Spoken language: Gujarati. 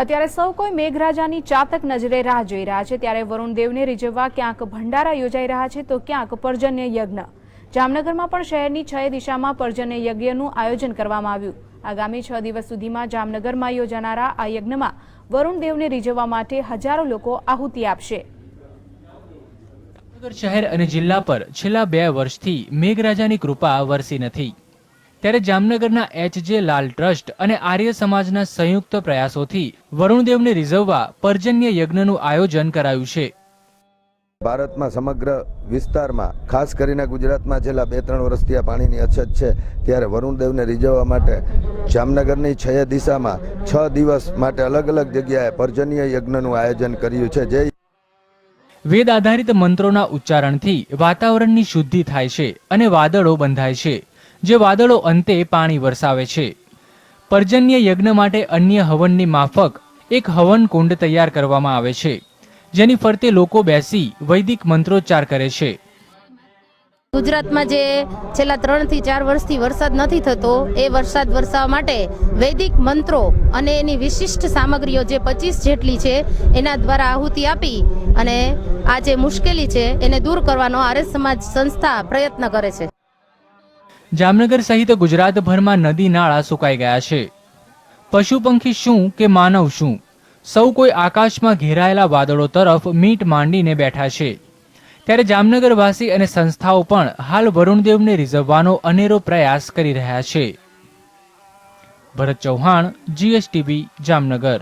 અત્યારે સૌ કોઈ મેઘરાજાની ચાતક નજરે રાહ જોઈ રહ્યા છે. ત્યારે વરુણદેવને રીઝવવા ક્યાંક ભંડારા યોજાઈ રહ્યા છે, તો ક્યાંક પર્જન્ય યજ્ઞ. જામનગરમાં પણ શહેરની છ દિશામાં પર્જન્ય યજ્ઞનું આયોજન કરવામાં આવ્યું. આગામી છ દિવસ સુધીમાં જામનગરમાં યોજાનારા આ યજ્ઞમાં વરુણદેવને રીઝવવા માટે હજારો લોકો આહુતિ આપશે. જામનગર શહેર અને જિલ્લા પર છેલ્લા બે વર્ષથી મેઘરાજાની કૃપા વરસી નથી. ત્યારે જામનગરના એચ જે લાલ ટ્રસ્ટ અને આર્ય સમાજના સંયુક્ત પ્રયાસોથી વરુણદેવને રીઝવવા પર્જન્ય યજ્ઞનું આયોજન કરાયું છે. ભારતમાં સમગ્ર વિસ્તારમાં ખાસ કરીને ગુજરાતમાં છેલ્લા બે ત્રણ વર્ષથી આ પાણીની અછત છે ત્યારે વરુણદેવને રીઝવવા માટે જામનગરની છ દિશામાં છ દિવસ માટે અલગ અલગ જગ્યાએ પર્જન્ય યજ્ઞનું આયોજન કર્યું છે. જે વેદ આધારિત મંત્રોના ઉચ્ચારણથી વાતાવરણની શુદ્ધિ થાય છે અને વાદળો બંધાય છે. જે વાદળો અંતે પાણી વરસાવે છે. પર્જન્ય યજ્ઞ માટે અન્ય હવનની માફક એક હવન કુંડ તૈયાર કરવામાં આવે છે, જેની ફરતે લોકો બેસી વૈદિક મંત્રોચ્ચાર કરે છે. ગુજરાતમાં જે છેલ્લા ત્રણથી ચાર વર્ષથી વરસાદ નથી થતો, એ વરસાદ વરસાવવા માટે વૈદિક મંત્રો અને એની વિશિષ્ટ સામગ્રીઓ જે પચીસ જેટલી છે, એના દ્વારા આહુતિ આપી અને આ જે મુશ્કેલી છે, એને દૂર કરવાનો આર્ય સમાજ સંસ્થા પ્રયત્ન કરે છે. જામનગર સહિત ગુજરાતભરમાં નદી નાળા સુકાઈ ગયા છે. પશુ પંખી શું કે માનવ શું? સૌ કોઈ આકાશમાં ઘેરાયેલા વાદળો તરફ મીટ માંડીને બેઠા છે. ત્યારે જામનગરવાસી અને સંસ્થાઓ પણ હાલ વરુણદેવને રીઝવવાનો અનેરો પ્રયાસ કરી રહ્યા છે. ભરત ચૌહાણ જીએસટીવી જામનગર.